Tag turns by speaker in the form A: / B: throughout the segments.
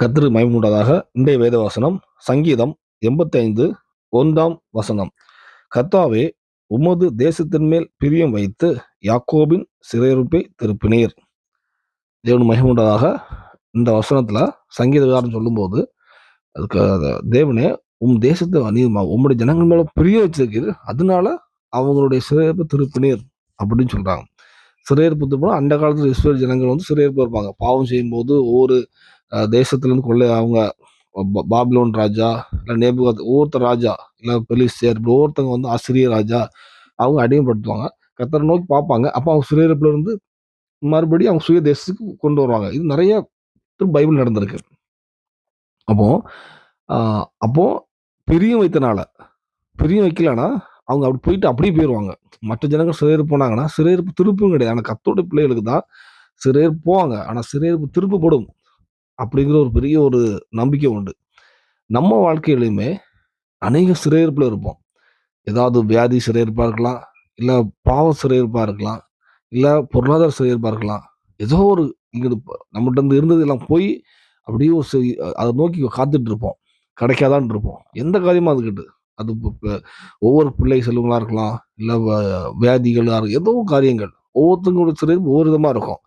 A: கர்த்தருக்கு மயமுண்டதாக இன்றைய வேத வசனம் சங்கீதம் எண்பத்தைந்து ஒன்றாம் வசனம். கத்தாவே உமது தேசத்தின் மேல் பிரியம் வைத்து யாக்கோபின் சிறையிருப்பை திருப்பினீர். தேவன் மகிமுண்டதாக இந்த வசனத்துல சங்கீதக்காரன் சொல்லும்போது அதுக்கு தேவனே உம் தேசத்தை நீ உம்முடைய ஜனங்கள் மேல பிரியம் வச்சிருக்கீர் அதனால அவங்களுடைய சிறையிருப்பு திருப்பினீர் அப்படின்னு சொல்றாங்க. சிறையிருப்பு திருப்பினா அந்த காலத்துல இஸ்ரேல் ஜனங்கள் வந்து சிறையிருப்பு இருப்பாங்க. பாவம் செய்யும்போது ஒவ்வொரு தேசத்துலேருந்து கொள்ளை அவங்க பாப்லோன் ராஜா இல்லை நேபுகாத் ஒவ்வொருத்தர் ராஜா இல்லை பெலிஸ்தேர் ஒவ்வொருத்தவங்க வந்து ஆசிரிய ராஜா அவங்க அடிமைப்படுத்துவாங்க. கத்தரை நோக்கி பார்ப்பாங்க. அப்போ அவங்க சிறையிருப்புல இருந்து மறுபடியும் அவங்க சுய தேசத்துக்கு கொண்டு வருவாங்க. இது நிறைய பைபிள் நடந்திருக்கு. அப்போ அப்போ பிரியம் வைத்தனால பிரியம் வைக்கலன்னா அவங்க அப்படி போயிட்டு அப்படியே போயிடுவாங்க மற்ற ஜனங்கள் சிறையிருப்பு போனாங்கன்னா சிறையிருப்பு திருப்பும் கிடையாது. ஆனால் கத்தோட பிள்ளைகளுக்கு தான் சிறையிருப்பு போவாங்க. ஆனால் சிறையிருப்பு திருப்பப்படும். அப்படிங்கிற ஒரு பெரிய ஒரு நம்பிக்கை உண்டு. நம்ம வாழ்க்கையிலையுமே அநேக சிறையிருப்பில் இருப்போம். ஏதாவது வியாதி சிறையிருப்பாக இருக்கலாம் இல்லை பாவ சிறையிருப்பாக இருக்கலாம் இல்லை பொருளாதார சிறையிருப்பாக இருக்கலாம். ஏதோ ஒரு இங்கே நம்மகிட்ட இருந்து இருந்தது எல்லாம் போய் அப்படியே ஒரு அதை நோக்கி காத்துட்டு இருப்போம். கிடைக்காதான் இருப்போம். எந்த காரியமும் அதுக்கிட்டு அது ஒவ்வொரு பிள்ளை செல்வங்களாக இருக்கலாம் இல்லை வியாதிகளாக இருக்கும் ஏதோ காரியங்கள். ஒவ்வொருத்தங்களோட சிறையிருப்பு ஒவ்வொரு விதமாக இருக்கும்.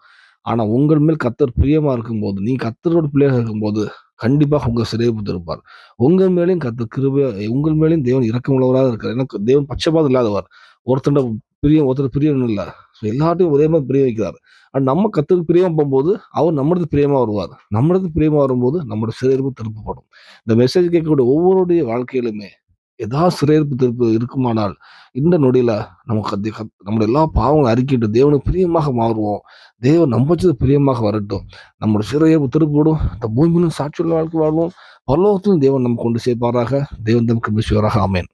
A: ஆனால் உங்கள் மேல் கத்தர் பிரியமாக இருக்கும்போது நீ கத்தரோட பிள்ளையாக இருக்கும்போது கண்டிப்பாக உங்கள் சிறையிருப்பு திருப்பார் உங்கள் மேலேயும் கத்தர் கிருபை உங்கள் மேலேயும் தேவன் இறக்கமுள்ளவராக இருக்கார் எனக்கு தேவன் பட்சபாதம் இல்லாதவர். ஒருத்தண்ட பிரியம் ஒருத்தர் பிரியம் இல்லை. ஸோ எல்லாத்தையும் ஒரே மாதிரி பிரிய வைக்கிறார். ஆனால் நம்ம கத்தருக்கு பிரியமாக போகும்போது அவர் நம்மளது பிரியமாக வருவார். நம்மளது பிரியமாக வரும்போது நம்மளோட சிறையிருப்பு திருப்பப்படும். இந்த மெசேஜ் கேட்கக்கூடிய ஒவ்வொருடைய வாழ்க்கையிலுமே ஏதாவது சிறையிருப்பு திருப்பு இருக்குமானால் இந்த நொடியில நமக்கு கத்தி- நம்முடைய எல்லா பாவங்களும் அறிக்கிட்டு தேவனுக்கு பிரியமாக மாறுவோம். தேவன் நம்பச்சது பிரியமாக வரட்டும். நம்முடைய சிறையிருப்பு திருப்பிவிடும் இந்த பூமியிலும் சாட்சியுள்ள வாழ்க்கை வாழ்வோம் பல்லோகத்திலும் தேவன் நம்ம கொண்டு சேர்ப்பாராக. தேவன் நமக்கு விஷயராக ஆமேன்.